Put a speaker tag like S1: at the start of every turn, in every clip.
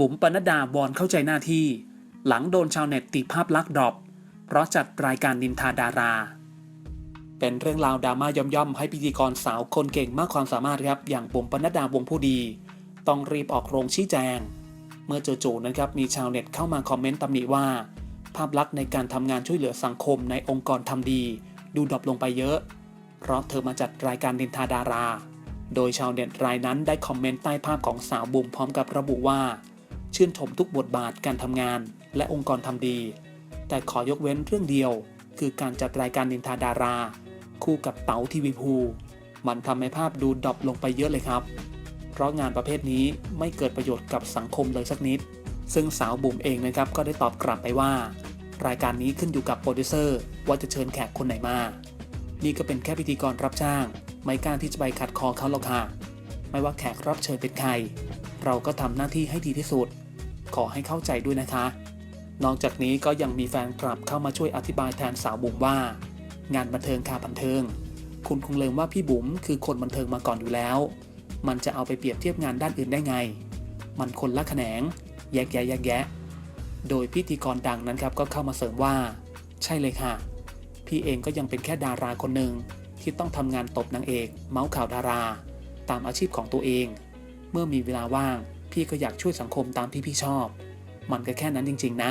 S1: บุ๋มปนัดดาวอนเข้าใจหน้าที่ หลังโดนชาวเน็ตติภาพลักษณ์ดรอป เพราะจัดรายการนินทาดารา เป็นเรื่องราวดราม่าย่อมๆ ให้พิธีกรสาวคนเก่งมากความสามารถครับ อย่างบุ๋มปนัดดาวงผู้ดี ต้องรีบออกโรงชี้แจง เมื่อจู่ๆนะครับมีชาวเน็ตเข้ามาคอมเมนต์ตำหนิว่า ภาพลักษณ์ในการทำงานช่วยเหลือสังคมในองค์กรทำดี ดูดรอปลงไปเยอะ เพราะเธอมาจัดรายการนินทาดาราโดยชาวเน็ตรายนั้นได้คอมเมนต์ใต้ภาพของสาวบุ๋มพร้อมกับระบุว่า ชื่นชมทุกบทบาทการทำงาน และองค์กรทำดี แต่ขอยกเว้นเรื่องเดียว คือการจัดรายการนินทาดารา คู่กับเต๋าทีวีภู มันทำให้ภาพดูดรอปลงไปเยอะเลยครับ เพราะงานประเภทนี้ไม่เกิดประโยชน์กับสังคมเลยสักนิด ซึ่งสาวบุ๋มเองนะครับก็ได้ตอบกลับไปว่า รายการนี้ขึ้นอยู่กับโปรดิวเซอร์ว่าจะเชิญแขกคนไหนมา นี่ก็เป็นแค่พิธีกรรับจ้าง ไม่กล้าที่จะไปขัดคอเขาหรอกค่ะไม่ว่าแขกรับเชิญเป็นใคร เราก็ทำหน้าที่ให้ดีที่สุด ขอให้เข้าใจด้วยนะคะ นอกจากนี้ก็ยังมีแฟนคลับเข้ามาช่วยอธิบายแทนสาวบุ๋มว่า งานบันเทิงค่ะบันเทิง คุณคงเลืมว่าพี่บุ๋มคือคนบันเทิงมาก่อนอยู่แล้ว มันจะเอาไปเปรียบเทียบงานด้านอื่นได้ไง มันคนละแขนง แยกแยะแยกแยะ โดยพิธีกรดังนั้นครับก็เข้ามาเสริมว่า ใช่เลยค่ะ พี่เองก็ยังเป็นแค่ดาราคนหนึ่งที่ต้องทำงานตบนางเอก เมาส์ข่าวดารา ตามอาชีพของตัวเอง เมื่อมีเวลาว่าง พี่ก็อยากช่วยสังคมตามที่พี่ชอบ มันก็แค่นั้นจริง ๆ นะ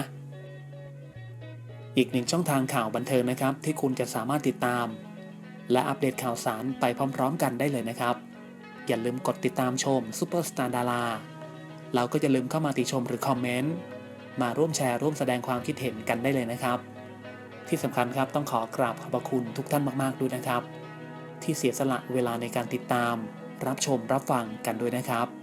S1: อีกหนึ่งช่องทางข่าวบันเทิงนะครับ ที่คุณจะสามารถติดตาม และอัปเดตข่าวสารไปพร้อม ๆ กันได้เลยนะครับ อย่าลืมกดติดตามชมซูเปอร์สตาร์ดาราแล้วก็อย่าลืมเข้ามาติชมหรือคอมเมนต์มาร่วมแชร์ร่วมแสดงความคิดเห็นกันได้เลยนะครับ ที่สำคัญครับต้องขอกราบขอบพระคุณทุกท่านมากๆด้วยนะครับ ที่เสียสละเวลาในการติดตาม รับชมรับฟังกันด้วยนะครับ